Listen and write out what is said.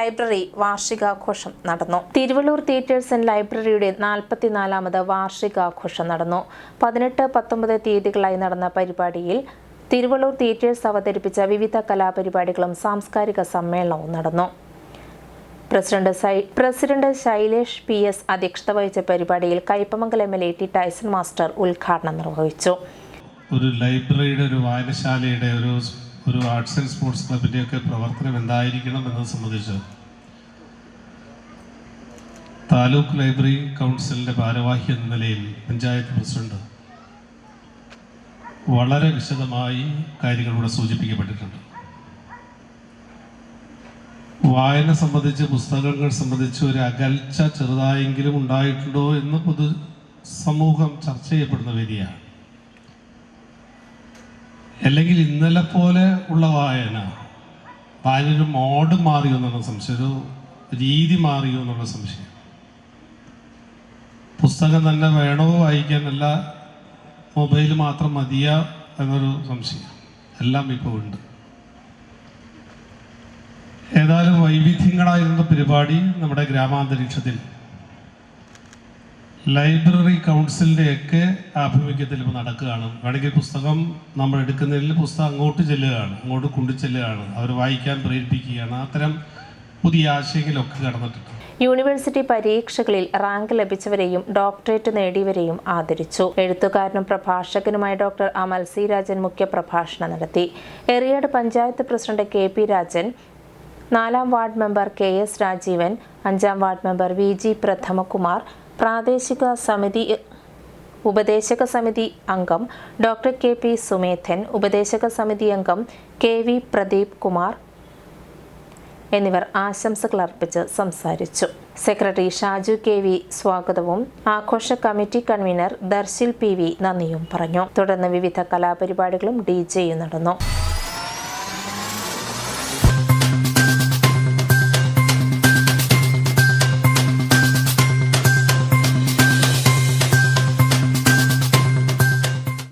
Library വാർഷികാഘോഷം നടന്നു. Thiruvallur theatres and ലൈബ്രറിയുടെ നാൽപ്പത്തിനാലാമത് വാർഷികാഘോഷം നടന്നു. പതിനെട്ട് പത്തൊമ്പത് തീയതികളായി നടന്ന പരിപാടിയിൽ തിരുവള്ളൂർ തിയേറ്റേഴ്സ് അവതരിപ്പിച്ച വിവിധ കലാപരിപാടികളും സാംസ്കാരിക സമ്മേളനവും നടന്നു. പ്രസിഡന്റ് സൈ പ്രസിഡന്റ് ശൈലേഷ് പി എസ് അധ്യക്ഷത വഹിച്ച പരിപാടിയിൽ Kaipamangalam M L A T Tyson master ഉദ്ഘാടനം നിർവഹിച്ചു. ഒരു ലൈബ്രറിയുടെ ഒരു വായനശാലയുടെ ഒരു ഒരു ആർട്സ് ആൻഡ് സ്പോർട്സ് ക്ലബിന്റെയൊക്കെ പ്രവർത്തനം എന്തായിരിക്കണം എന്നത് സംബന്ധിച്ച് താലൂക്ക് ലൈബ്രറി കൗൺസിലിന്റെ ഭാരവാഹി എന്ന നിലയിൽ പഞ്ചായത്ത് പ്രസിഡന്റ് വളരെ വിശദമായി കാര്യങ്ങളിലൂടെ സൂചിപ്പിക്കപ്പെട്ടിട്ടുണ്ട്. വായന സംബന്ധിച്ച് പുസ്തകങ്ങൾ സംബന്ധിച്ച് ഒരു അകൽച്ച ചെറുതായെങ്കിലും ഉണ്ടായിട്ടുണ്ടോ എന്ന് പൊതു സമൂഹം ചർച്ച ചെയ്യപ്പെടുന്ന വേദിയാണ്. അല്ലെങ്കിൽ ഇന്നലെ പോലെ ഉള്ള വായന. വായന ഒരു മോഡ് മാറിയോ എന്നുള്ള സംശയം ഒരു രീതി മാറിയോ എന്നുള്ള സംശയം. പുസ്തകം തന്നെ വേണോ വായിക്കാനല്ല മൊബൈൽ മാത്രം മതിയാ എന്നൊരു സംശയം. എല്ലാം ഇപ്പോൾ ഉണ്ട്. ഏതായാലും വൈവിധ്യങ്ങളായിരുന്ന പരിപാടി നമ്മുടെ ഗ്രാമാന്തരീക്ഷത്തിൽ ലൈബ്രറി കൗൺസിലിന്റെയൊക്കെ ആഭിമുഖ്യത്തിൽ ഇപ്പോൾ നടക്കുകയാണ്. വേണമെങ്കിൽ പുസ്തകം നമ്മൾ എടുക്കുന്നതിൽ പുസ്തകം അങ്ങോട്ട് ചെല്ലുകയാണ്. അങ്ങോട്ട് കൊണ്ടുചെല്ലുകയാണ് അവർ വായിക്കാൻ പ്രേരിപ്പിക്കുകയാണ്. അത്തരം പുതിയ ആശയങ്ങളൊക്കെ കടന്നിട്ടുണ്ട്. യൂണിവേഴ്സിറ്റി പരീക്ഷകളിൽ റാങ്ക് ലഭിച്ചവരെയും ഡോക്ടറേറ്റ് നേടിയവരെയും ആദരിച്ചു. എഴുത്തുകാരനും പ്രഭാഷകനുമായ ഡോക്ടർ അമൽ സി രാജൻ മുഖ്യപ്രഭാഷണം നടത്തി. Eriyad panchayat president K P Rajan നാലാം ward member K S Rajeevan അഞ്ചാം ward member V G Prathamakumar പ്രാദേശിക സമിതി ഉപദേശക സമിതി അംഗം ഡോക്ടർ കെ. പി. സുമേധൻ ഉപദേശക സമിതി അംഗം കെ. വി. പ്രദീപ് കുമാർ എന്നിവർ ആശംസകൾ അർപ്പിച്ച് സംസാരിച്ചു. Secretary Shaju K. വി. സ്വാഗതവും ആഘോഷ committee convener Darshil P. V. നന്ദിയും പറഞ്ഞു. തുടർന്ന് വിവിധ കലാപരിപാടികളും ഡി. ജെയും നടന്നു.